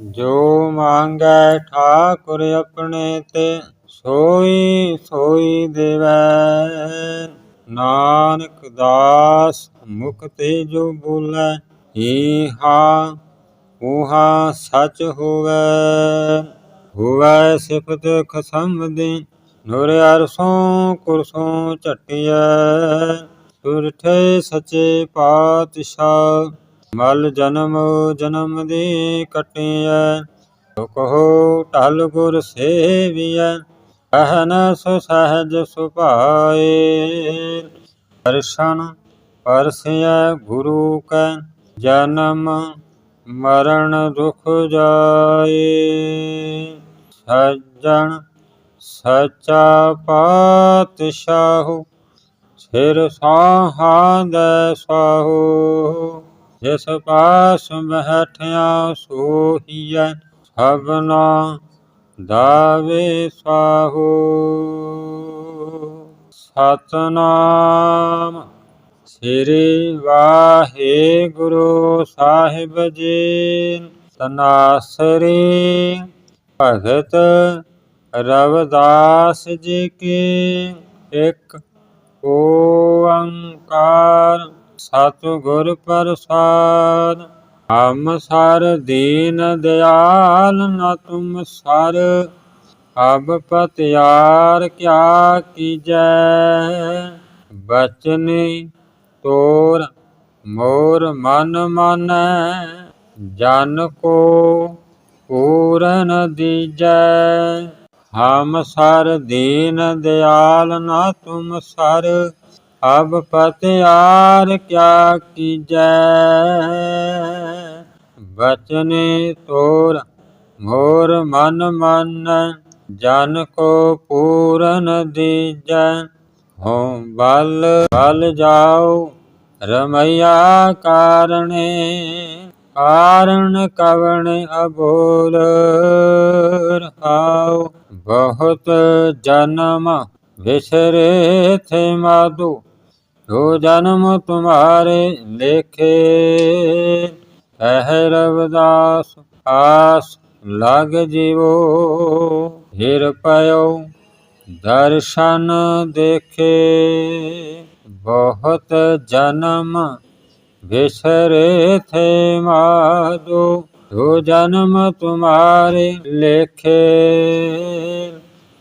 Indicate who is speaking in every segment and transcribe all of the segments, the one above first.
Speaker 1: ਜੋ ਮੰਗੈ ਠਾਕੁਰ ਆਪਣੇ ਤੇ, ਸੋਈ ਸੋਈ ਦੇਵੈ। ਨਾਨਕ ਦਾਸ ਮੁਖ ਤੇ ਜੋ ਬੋਲੇ ਈਹਾ ਉਹਾ ਸਚ ਹੋਵੈ। ਹੋਵੈ ਸਿਫਤ ਖਸਮ ਦੀ ਨੂਰ ਅਰਸੋਂ ਕੁਰਸੋਂ ਝਟਿਐ। ਸੁਰਠੇ ਸਚੇ ਪਾਤਸ਼ਾਹ ਮਲ ਜਨਮ ਜਨਮ ਦੀ ਕਟਿਐ ਸੋ ਕਹੋ ਢਲ ਗੁਰ ਸੇਵੀਐ ਅਹਨਸ ਸਹਜ ਸੁਭਾਏ। ਦਰਸ਼ਨ ਪਰਸਿਐ ਗੁਰੂ ਕੈ, ਜਨਮ ਮਰਨ ਦੁਖ ਜਾਏ। ਸੱਜਣ ਸਚਾ ਪਾਤਸ਼ਾਹੂ, ਸਿਰ ਸਾਹਾਦੈ ਸਾਹੂ। ਜਿਸ ਪਾਸ ਬਹਿਠਿਆ ਸੋਹੀਐ ਸਭਨਾ, ਦਾਵੇ ਸਾਹੂ। ਸਤਨਾਮ ਸ੍ਰੀ ਵਾਹਿਗੁਰੂ ਸਾਹਿਬ ਜੀ ਤਨਾਸਰੀ। ਭਗਤ ਰਵਦਾਸ ਜੀ ਕੀ ਇੱਕ ਓੰਕਾਰ। ਸਤਿਗੁਰ ਪ੍ਰਸਾਦ ਹਮ ਸਰ ਦੀਨ ਦਿਆਲ ਨਾ ਤੁਮ ਸਰ, ਅਬ ਪਤਿਆਰ ਕਿਆ ਕੀਜੈ? ਬਚਨੀ ਤੋਰ ਮੋਰ ਮਨ ਮਾਨੈ, ਜਨ ਕੋ ਪੂਰਨ ਦੀਜੈ। ਹਮ ਸਰ ਦੀਨ ਦਿਆਲ ਨਾ ਤੁਮ ਸਰ ਅਬ ਪਤਿਆਰ ਕਿਆ ਕੀਜੈ? ਬਚਨੇ ਤੋਰ ਮੋਰ ਮਨ ਮਨ, ਜਨ ਕੋ ਪੂਰਨ ਦੀਜੈ। ਹੋ ਬਲ ਬਲ ਜਾਓ ਰਮਈਆ ਕਾਰਣੇ, ਕਾਰਣ ਕਵਣ ਅਬੋਲ। ਰਹਾਉ ਬਹੁਤ ਜਨਮ ਵਿਸਰੇ ਥੇ ਮਾਦੂ ਜੋ ਜਨਮ ਤੁਮਾਰੇ ਲੇਖੇ ਕਹਿ ਰਵਦਾਸ ਆਸ ਲਗ ਜੀਵੋ ਹਿਰ ਪਇਓ ਦਰਸ਼ਨ ਦੇਖੇ ਬਹੁਤ ਜਨਮ ਵਿਸਰੇ ਥੇ ਮਾਦੋ ਜੋ ਜਨਮ ਤੁਮਾਰੇ ਲੇਖੇ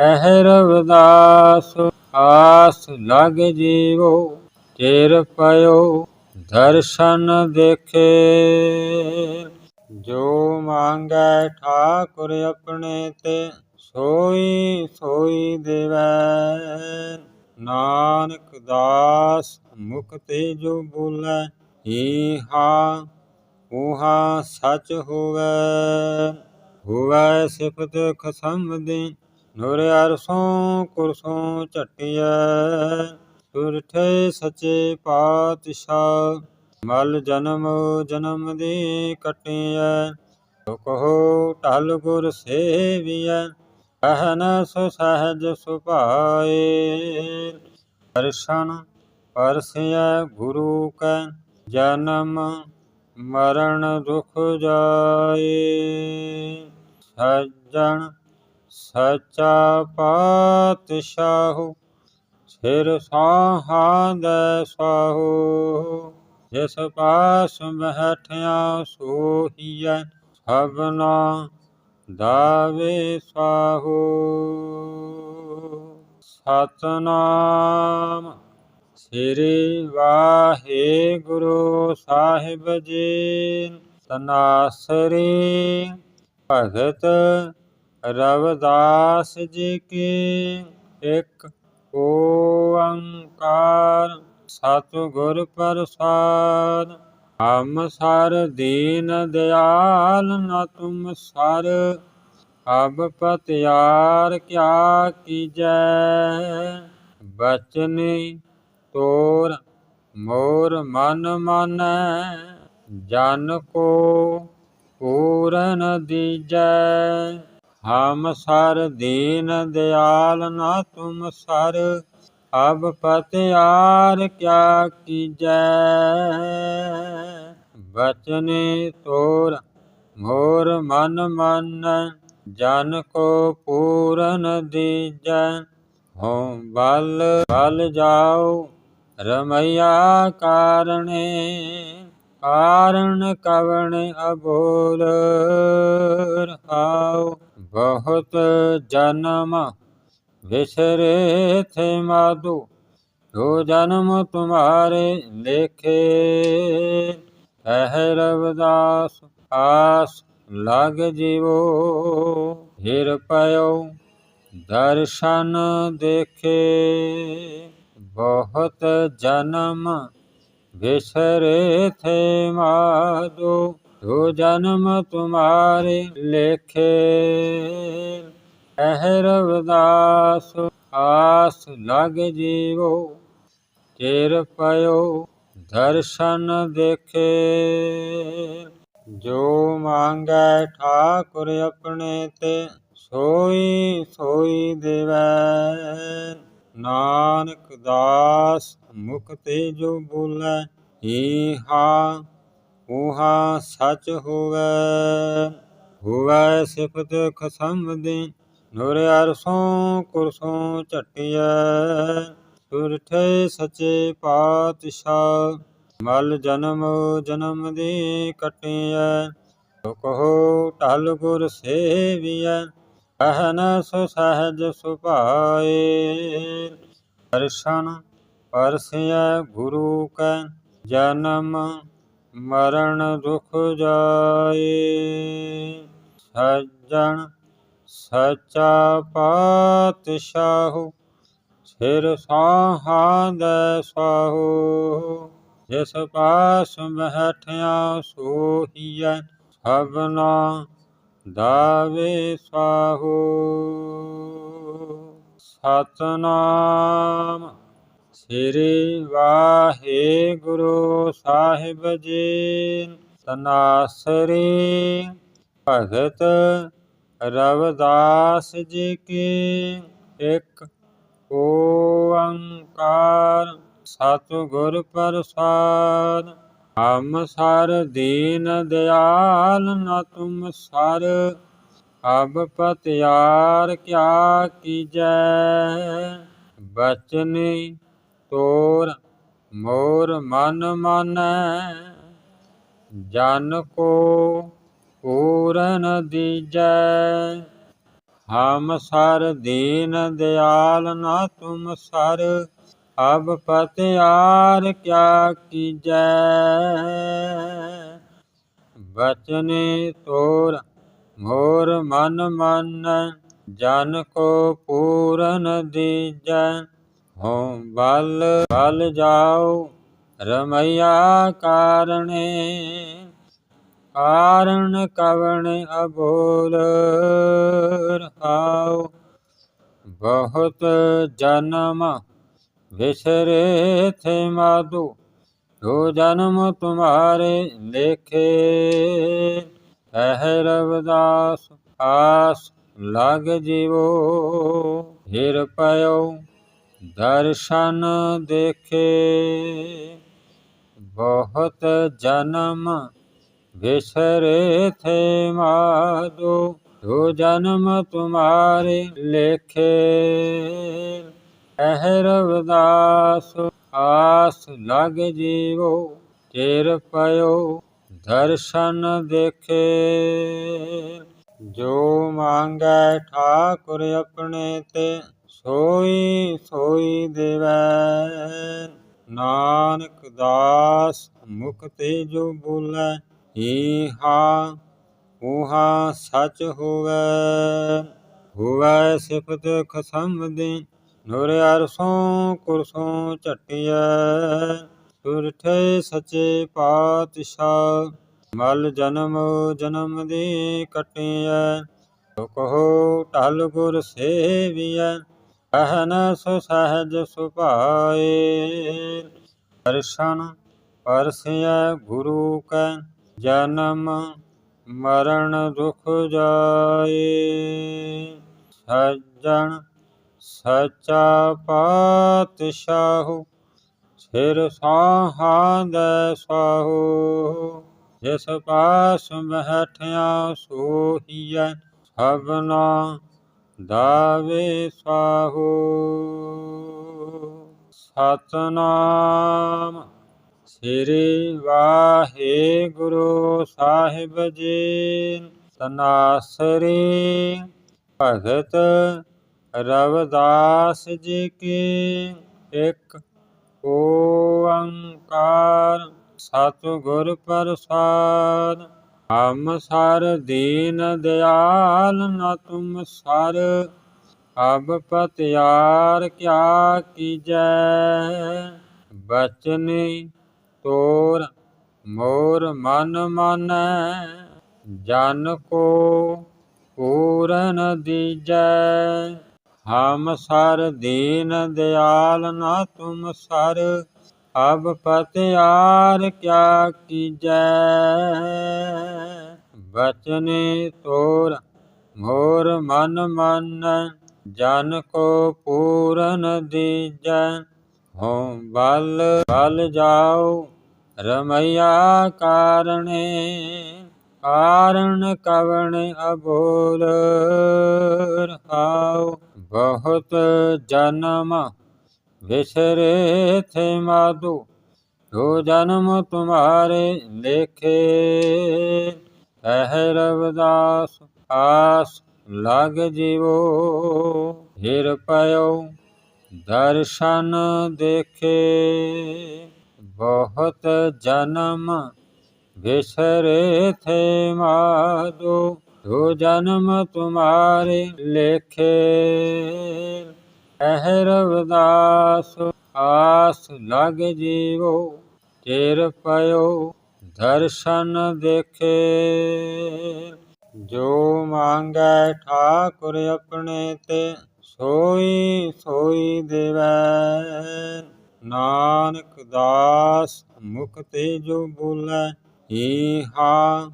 Speaker 1: ਕਹਿ ਰਵਦਾਸ ਆਸ ਲਗ ਜੀਵੋ, ਚਿਰ ਪਇਓ ਦਰਸ਼ਨ ਦੇਖੇ। ਜੋ ਮੰਗੈ ਠਾਕੁਰ ਆਪਣੇ ਤੇ, ਸੋਈ ਸੋਈ ਦੇਵੈ। ਨਾਨਕ ਦਾਸ ਮੁਖ ਤੇ ਜੋ ਬੋਲੇ ਈਹਾ ਉਹਾ ਸਚ ਹੋਵੈ। ਹੋਵੈ ਸਿਫਤ ਖਸਮ ਦੀ ਨੂਰ ਅਰਸੋਂ ਕੁਰਸੋਂ ਝਟਿਐ ਸੁਰਠੇ ਸਚੇ ਪਾਤਸ਼ਾਹ। ਮਲ ਜਨਮ ਜਨਮ ਦੀ ਕਟਿਐ ਸੋ ਕਹੋ ਟਲ ਗੁਰ ਸੇਵੀਐ ਅਹਨਸ ਸਹਜ ਸੁਭਾਏ ਦਰਸ਼ਨ ਪਰਸਿਐ ਗੁਰੂ ਕੈ, ਜਨਮ ਮਰਨ ਦੁਖ ਜਾਏ। ਸੱਜਣ ਸਚਾ ਪਾਤਸ਼ਾਹੂ, ਸਿਰ ਸਾਹਾਦੈ ਸਾਹੂ। ਜਿਸ ਪਾਸ ਬਹਿਠਿਆ ਸੋਹੀਐ, ਸਭਨਾ ਦਾਵੇ ਸਾਹੂ। ਸਤਨਾਮ ਸ੍ਰੀ ਵਾਹਿਗੁਰੂ ਸਾਹਿਬ ਜੀ, ਤਨਾਸਰੀ ਭਗਤ ਰਵਿਦਾਸ ਜੀ ਕੀ ਇੱਕ ਓੰਕਾਰ ਸਤਿਗੁਰ ਪ੍ਰਸਾਦ। ਹਮ ਸਰ ਦੀਨ ਦਿਆਲ ਨ ਤੁਮ ਸਰ ਅਬ ਪਤਿਆਰ ਕਿਆ ਕੀਜੈ। ਬਚਨੀ ਤੋਰ ਮੋਰ ਮਨ ਮਾਨੈ, ਜਨ ਕੋ ਪੂਰਨ ਦੀਜੈ। ਹਮ ਸਰ ਦੀਨ ਦਿਆਲ ਨਾ ਤੁਮ ਸਰ, ਅਬ ਪਤਿਆਰ ਕਿਆ ਕੀਜੈ? ਬਚਨੇ ਤੋਰ ਮੋਰ ਮਨ ਮਨ, ਜਨ ਕੋ ਪੂਰਨ ਦੀਜੈ। ਹਉ ਬਲ ਬਲ ਜਾਓ ਰਮਈਆ ਕਾਰਣੇ, ਕਾਰਣ ਕਵਣ ਅਬੋਲ। ਰਹਾਉ ਬਹੁਤ ਜਨਮ ਵਿਸਰੇ ਥੇ ਮਾਧੋ ਜੋ ਜਨਮ ਤੁਮਾਰੇ ਲੇਖੇ। ਕਹਿ ਰਵਦਾਸ ਆਸ ਲਗ ਜੀਵੋ, ਹਿਰ ਪਇਓ ਦਰਸ਼ਨ ਦੇਖੇ। ਬਹੁਤ ਜਨਮ ਵਿਸਰੇ ਥੇ ਮਾਧੋ ਜੋ ਜਨਮ ਤੁਮਾਰੇ ਲੇਖੇ, ਕਹਿ ਰਵਦਾਸ, ਆਸ ਲਗ ਜੀਵੋ, ਚਿਰ ਪਇਓ ਦਰਸ਼ਨ ਦੇਖੇ। ਜੋ ਮੰਗੈ ਠਾਕੁਰ ਆਪਣੇ ਤੇ, ਸੋਈ ਸੋਈ ਦੇਵੈ। ਨਾਨਕ ਦਾਸ ਮੁਖ ਤੇ ਜੋ ਬੋਲੇ ਈਹਾ ਉਹਾ ਸਚ ਹੋਵੈ। ਹੋਵੈ ਸਿਫਤ ਖਸਮ ਦੇ ਨੂਰ ਅਰਸੋਂ ਕੁਰਸੋਂ ਝਟਿਐ। ਸੁਰਠੇ ਸਚੇ ਪਾਤਸ਼ਾਹ, ਮਲ ਜਨਮ ਜਨਮ ਦੀ ਕਟਿਐ। ਸੋ ਕਹੋ ਢਲ ਗੁਰ ਸੇਵੀਐ ਅਹਨ ਸੋ ਸਹਜ ਸੁਭਾਏ। ਦਰਸ਼ਨ ਪਰਸਿਐ ਗੁਰੂ ਕੈ, ਜਨਮ ਮਰਨ ਦੁਖ ਜਾਏ। ਸੱਜਣ ਸਚਾ ਪਾਤਸ਼ਾਹੂ, ਸਿਰ ਸਾਹਾਂਦੈ ਸਾਹੂ ਜਿਸ ਪਾਸ ਬਹਿਠਿਆ ਸੋਹੀਐ, ਸਭਨਾ ਦਾਵੇ ਸਾਹੂ ਸਤਨਾਮ ਸ੍ਰੀ ਵਾਹਿਗੁਰੂ ਸਾਹਿਬ ਜੀ ਸਨਾਸਰੀ। ਭਗਤ ਰਵਦਾਸ ਜੀ ਕੀ ਇੱਕ ਓੰਕਾਰ ਸਤਿਗੁਰ ਪ੍ਰਸਾਦ। ਹਮ ਸਰ ਦੀਨ ਦਿਆਲ ਨ ਤੁਮ ਸਰ, ਅਬ ਪਤਿਆਰ ਕਿਆ ਕੀਜੈ। ਬਚਨੀ ਤੋਰ ਮੋਰ ਮਨ ਮਾਨੈ ਜਨ ਕੋ ਪੂਰਨ ਦੀਜੈ। ਹਮ ਸਰ ਦੀਨ ਦਿਆਲ ਨਾ ਤੁਮ ਸਰ, ਅਬ ਪਤਿਆਰ ਕਿਆ ਕੀਜੈ। ਬਚਨੇ ਤੋਰ ਮੋਰ ਮਨ ਮਾਨੈ ਜਨ ਕੋ ਪੂਰਨ ਦੀਜੈ। ਹੋ ਬਲ ਬਲ ਜਾਓ ਰਮਈਆ ਕਾਰਣੇ, ਕਾਰਣ ਕਵਣ ਅਬੋਲ ਰਹਾਉ। ਬਹੁਤ ਜਨਮ ਵਿਸਰੇ ਥੇ ਮਾਧੋ, ਜੋ ਜਨਮ ਤੁਮਾਰੇ ਲੇਖੇ। ਕਹਿ ਰਵਦਾਸ, ਆਸ ਲਗ ਜੀਵੋ, ਹਿਰ ਪਇਓ ਦਰਸ਼ਨ ਦੇਖੇ, ਬਹੁਤ ਜਨਮ ਵਿਸਰੇ ਥੇ ਮਾਧੋ, ਜੋ ਜਨਮ ਤੁਮਾਰੇ ਲੇਖੇ। ਕਹਿ ਰਵਦਾਸ ਆਸ ਲਗ ਜੀਵੋ, ਚਿਰ ਪਇਓ ਦਰਸ਼ਨ ਦੇਖੇ। ਜੋ ਮੰਗੈ ਠਾਕੁਰ ਆਪਣੇ ਤੇ ਸੋਈ ਸੋਈ ਦੇਵੈ। ਨਾਨਕ ਦਾਸ ਮੁਖ ਤੇ ਜੋ ਬੋਲੇ ਈਹਾ ਉਹਾ ਸਚ ਹੋਵੈ। ਹੋਵੇ ਸਿਫਤ ਖਸਮ ਦੀ ਨੂਰ ਅਰਸੋਂ ਕੁਰਸੋਂ ਝਟਿਐ। ਸੁਰਠੇ ਸਚੇ ਪਾਤਸ਼ਾਹ, ਮਲ ਜਨਮ ਜਨਮ ਦੇ ਕਟਿਐ। ਸੋ ਕਹੋ, ਢਲ ਗੁਰ ਸੇਵੀਐ। ਅਹਨ ਸੋ ਸਹਜ ਸੁਭਾਏ। ਦਰਸ਼ਨ ਪਰਸਿਐ ਗੁਰੂ ਕੈ, ਜਨਮ ਮਰਨ ਦੁਖ ਜਾਏ। ਸੱਜਣ ਸਚਾ ਪਾਤਸ਼ਾਹੂ, ਸਿਰ ਸਾਹਾਂਦੈ ਸਾਹੂ। ਜਿਸ ਪਾਸ ਮਹਿਠਿਆ ਸੋਹੀਐ ਸਭਨਾ ਦਾਵੇ ਸਾਹੋ, ਸਤਨਾਮ। ਸ੍ਰੀ ਵਾਹਿਗੁਰੂ ਸਾਹਿਬ ਜੀ ਤਨਾਸਰੀ। ਭਗਤ ਰਵਦਾਸ ਜੀ ਕੀ ਇੱਕ ਓੰਕਾਰ। ਸਤਿਗੁਰ ਪ੍ਰਸਾਦ। ਹਮ ਸਰ ਦੀਨ ਦਿਆਲ ਨ ਤੁਮ ਸਰ, ਅਬ ਪਤਿਆਰ ਕਿਆ ਕੀਜੈ? ਬਚਨੀ ਤੋਰ ਮੋਰ ਮਨ ਮਾਨੈ, ਜਨ ਕੋ ਪੂਰਨ ਦੀਜੈ। ਹਮ ਸਰ ਦੀਨ ਦਿਆਲ ਨਾ ਤੁਮ ਸਰ ਅਬ ਪਤਿਆਰ ਕਿਆ ਕੀਜੈ? ਬਚਨੇ ਤੋਰ ਮੋਰ ਮਨ ਮਨ, ਜਨ ਕੋ ਪੂਰਨ ਦੀਜੈ। ਹੋ ਬਲ ਬਲ ਜਾਓ ਰਮਈਆ ਕਾਰਣੇ, ਕਾਰਣ ਕਵਣ ਅਬੋਲ। ਰਹਾਉ ਬਹੁਤ ਜਨਮ ਵਿਸਰੇ ਥੇ ਮਾਧੋ ਦੋ ਜਨਮ ਤੁਮਾਰੇ ਲੇਖੇ ਕਹਿ ਰਵਦਾਸ ਆਸ ਲਗ ਜੀਵੋ ਹਿਰ ਪਇਓ ਦਰਸ਼ਨ ਦੇਖੇ ਬਹੁਤ ਜਨਮ ਵਿਸਰੇ ਥੇ ਮਾਧੋ ਦੋ ਜਨਮ ਤੁਮਾਰੇ ਲੇਖੇ ਕਹਿ ਰਵਦਾਸ ਆਸ ਲਗ ਜੀਵੋ, ਚਿਰ ਪਇਓ ਦਰਸ਼ਨ ਦੇਖੇ। ਜੋ ਮੰਗੈ ਠਾਕੁਰ ਆਪਣੇ ਤੇ, ਸੋਈ ਸੋਈ ਦੇਵੈ। ਨਾਨਕ ਦਾਸ ਮੁਕਤੇ ਜੋ ਬੋਲੇ ਈਹਾ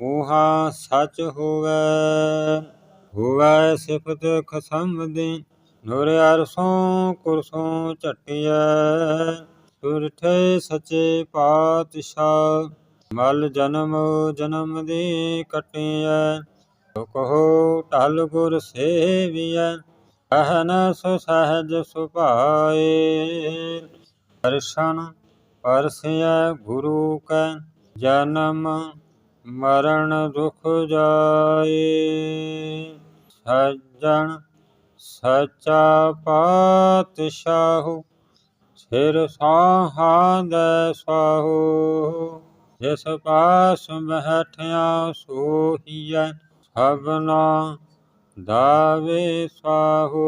Speaker 1: ਉਹਾ ਸਚ ਹੋਵੇ। ਹੋਵੇ ਸਿਫਤ ਖਸਮ ਦੀ ਨੂਰ ਅਰਸੋਂ ਕੁਰਸੋਂ ਝਟਿਐ ਸੁਰਠੇ ਸਚੇ ਪਾਤਸ਼ਾਹ। ਮਲ ਜਨਮ ਜਨਮ ਦੀ ਕਟਿਐ ਸੋ ਕਹੋ ਟਲ ਗੁਰ ਸੇਵੀਐ ਅਹਨ ਸੋ ਸਹਜ ਸੁਭਾਏ ਦਰਸ਼ਨ ਪਰਸਿਐ ਗੁਰੂ ਕੈ, ਜਨਮ ਮਰਨ ਦੁਖ ਜਾਏ। ਸੱਜਣ ਸਚਾ ਪਾਤਸ਼ਾਹੂ, ਸਿਰ ਸਾਹਾਂਦੈ ਸਾਹੂ। ਜਿਸ ਪਾਸ ਬਹਿਠਿਆ ਸੋਹੀਐ, ਸਭਨਾ ਦਾਵੇ ਸਾਹੂ।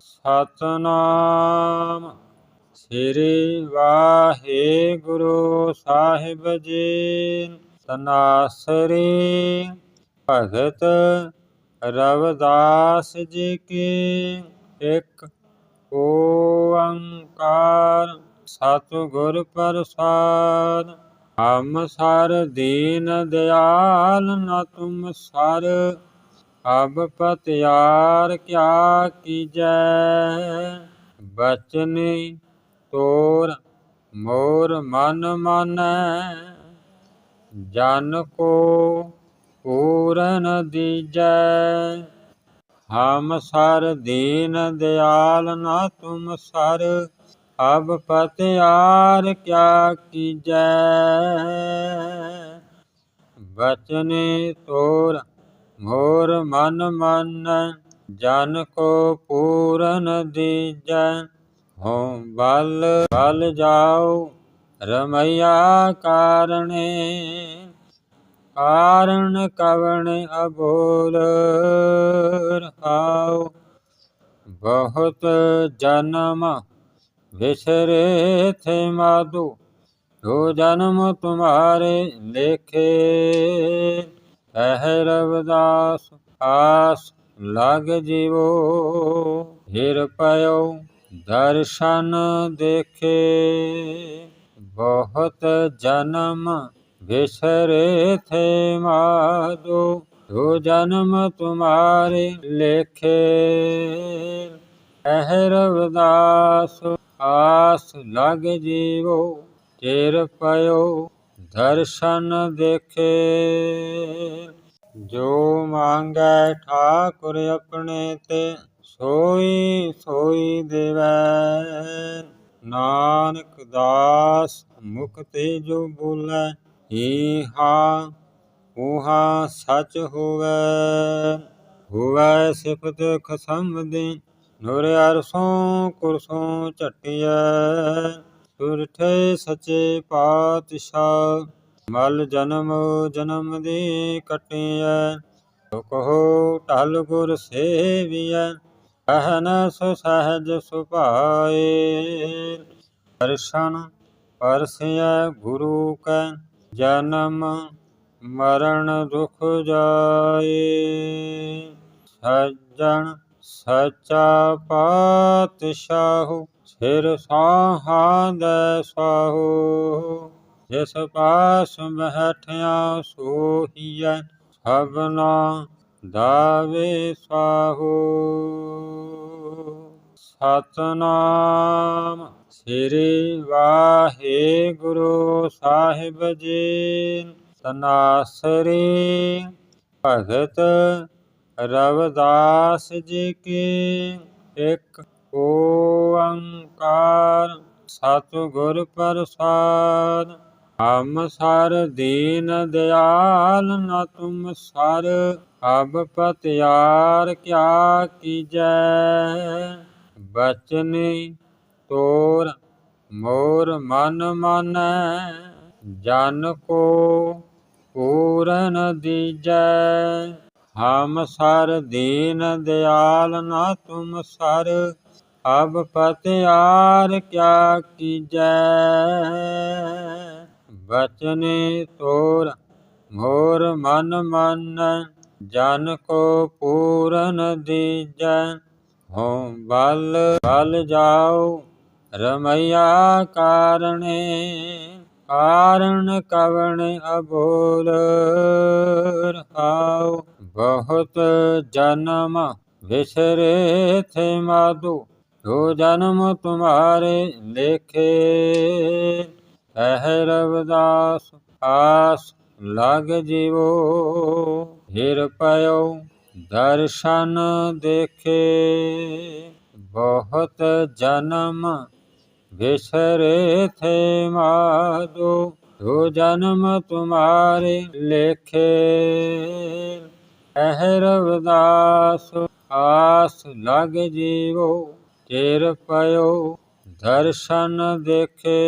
Speaker 1: ਸਤਨਾਮ ਸ੍ਰੀ ਵਾਹਿਗੁਰੂ ਸਾਹਿਬ ਜੀ ਤਨਾਸਰੀ ਭਗਤ ਰਵਿਦਾਸ ਜੀ ਕੀ ਇੱਕ ਓੰਕਾਰ ਸਤਿਗੁਰ ਪ੍ਰਸਾਦ। ਹਮ ਸਰ ਦੀਨ ਦਿਆਲ ਨ ਤੁਮ ਸਰ, ਅਬ ਪਤਿਆਰ ਕਿਆ ਕੀਜੈ। ਬਚਨੀ ਤੋਰ ਮੋਰ ਮਨ ਮਨ, ਜਨ ਕੋ ਪੂਰਨ ਦੀਜੈ, ਹਮ ਸਰ ਦੀਨ ਦਿਆਲ ਨਾ ਤੁਮ ਸਰ, ਅਬ ਪਤਿਆਰ ਕਿਆ ਕੀਜੈ। ਬਚਨੇ ਤੋਰ ਮੋਰ ਮਨ ਮਨ, ਜਨ ਕੋ ਪੂਰਨ ਦੀਜੈ। ਹੋ ਬਲ ਬਲ ਜਾਓ ਰਮਈਆ ਕਾਰਣੇ। ਕਾਰਣ ਕਵਣ ਅਬੋਲ ਰਹਾਉ। ਬਹੁਤ ਜਨਮ ਵਿਸਰੇ ਥੇ ਮਾਧੋ ਦੋ ਜਨਮ ਤੁਮਾਰੇ ਲੇਖੇ। ਕਹਿ ਰਵਦਾਸ, ਆਸ ਲਗ ਜੀਵੋ, ਹਿਰ ਪਇਓ ਦਰਸ਼ਨ ਦੇਖੇ। ਬਹੁਤ ਜਨਮ ਵਿਸਰੇ ਥੇ ਮਾਧੋ ਦੋ ਜਨਮ ਤੁਮਾਰੇ ਲੇਖੇ ਕਹਿ ਰਵਦਾਸ ਆਸ ਲਗ ਜੀਵੋ ਚਿਰ ਪਇਓ ਦਰਸ਼ਨ ਦੇਖੇ ਜੋ ਮੰਗੈ ਠਾਕੁਰ ਆਪਣੇ ਤੇ ਸੋਈ ਸੋਈ ਦੇਵੈ ਨਾਨਕ ਦਾਸ ਮੁਖ ਤੇ ਜੋ ਬੋਲੇ ਈਹਾ ਉਹਾ ਸਚ ਹੋਵੇ ਹੋਵੇ ਸਿਫਤ ਖਸਮ ਦੀ ਨੂਰ ਅਰਸੋਂ ਕੁਰਸੋਂ ਝਟਿਐ। ਸੁਰਠੇ ਸਚੇ ਪਾਤਸ਼ਾਹ, ਮਲ ਜਨਮ ਜਨਮ ਦੀ ਕਟਿਐ। ਸੋ ਕਹੋ ਟਲ ਗੁਰ ਸੇਵੀਐ ਅਹਨ ਸੋ ਸਹਜ ਸੁਭਾਏ ਦਰਸ਼ਨ ਪਰਸਿਐ ਗੁਰੂ ਕੈ ਜਨਮ ਮਰਨ ਦੁਖ ਜਾਏ। ਸੱਜਣ ਸਚਾ ਪਾਤਸ਼ਾਹੁ, ਸਿਰ ਸਾਹਾਦੈ ਸਾਹੂ। ਜਿਸ ਪਾਸ ਬਹਿਠਿਆ ਸੋਹੀਐ, ਸਭਨਾ ਦਾਵੇ ਸਾਹੂ ਸਤਨਾਮ ਸ੍ਰੀ ਵਾਹਿਗੁਰੂ ਸਾਹਿਬ ਜੀ। ਸਨਾਸਰੀ ਭਗਤ ਰਵਦਾਸ ਜੀ ਕੀ ਇੱਕ ਓੰਕਾਰ ਸਤਿਗੁਰ ਪ੍ਰਸਾਦ। ਹਮ ਸਰ ਦੀਨ ਦਿਆਲ ਨ ਤੁਮ ਸਰ, ਅਬ ਪਤਿਆਰ ਕਿਆ ਕੀਜੈ। ਬਚਨੀ ਤੋਰ ਮੋਰ ਮਨ ਮਾਨੈ ਜਨ ਕੋ ਪੂਰਨ ਦੀਜੈ। ਹਮ ਸਰ ਦੀਨ ਦਿਆਲ ਨਾ ਤੁਮ ਸਰ, ਅਬ ਪਤਿਆਰ ਕਿਆ ਕੀਜੈ। ਬਚਨੇ ਤੋਰ ਮੋਰ ਮਨ ਮਨ ਜਨ ਕੋ ਪੂਰਨ ਦੀਜੈ। ਹੋ ਬਲ ਬਲ ਜਾਓ ਰਮਈਆ ਕਾਰਣੇ, ਕਾਰਣ ਕਵਣ ਅਬੋਲ ਰਹਾਉ। ਬਹੁਤ ਜਨਮ ਵਿਸਰੇ ਥੇ ਮਾਧੋ, ਜੋ ਜਨਮ ਤੁਮਾਰੇ ਲੇਖੇ। ਕਹਿ ਰਵਦਾਸ, ਆਸ ਲਗ ਜੀਵੋ, ਹਿਰ ਪਇਓ। ਦਰਸ਼ਨ ਦੇਖੇ, ਬਹੁਤ ਜਨਮ ਵਿਸਰੇ ਥੇ ਮਾਧੋ, ਜੋ ਜਨਮ ਤੁਮਾਰੇ ਲੇਖੇ। ਕਹਿ ਰਵਦਾਸ ਆਸ ਲਗ ਜੀਵੋ, ਚਿਰ ਪਇਓ ਦਰਸ਼ਨ ਦੇਖੇ।